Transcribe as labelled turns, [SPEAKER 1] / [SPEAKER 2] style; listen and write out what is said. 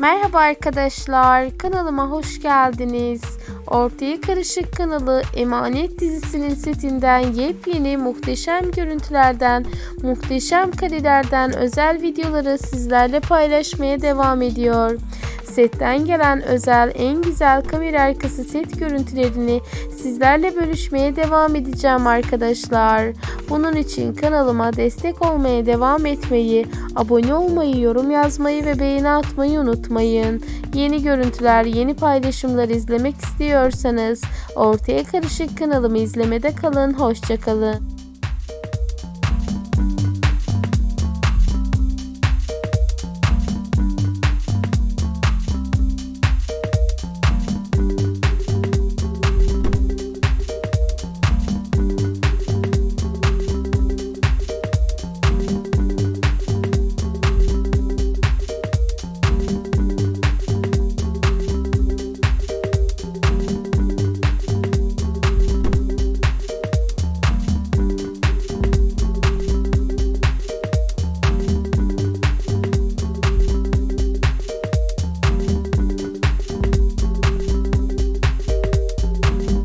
[SPEAKER 1] Merhaba arkadaşlar, kanalıma hoş geldiniz. Ortaya Karışık kanalı Emanet dizisinin setinden yepyeni muhteşem görüntülerden, muhteşem karelerden özel videoları sizlerle paylaşmaya devam ediyor. Setten gelen özel en güzel kamera arkası set görüntülerini sizlerle bölüşmeye devam edeceğim arkadaşlar. Bunun için kanalıma destek olmaya devam etmeyi, abone olmayı, yorum yazmayı ve beğeni atmayı unutmayın. Yeni görüntüler, yeni paylaşımlar izlemek istiyorsanız Ortaya Karışık kanalımı izlemede kalın. Hoşçakalın.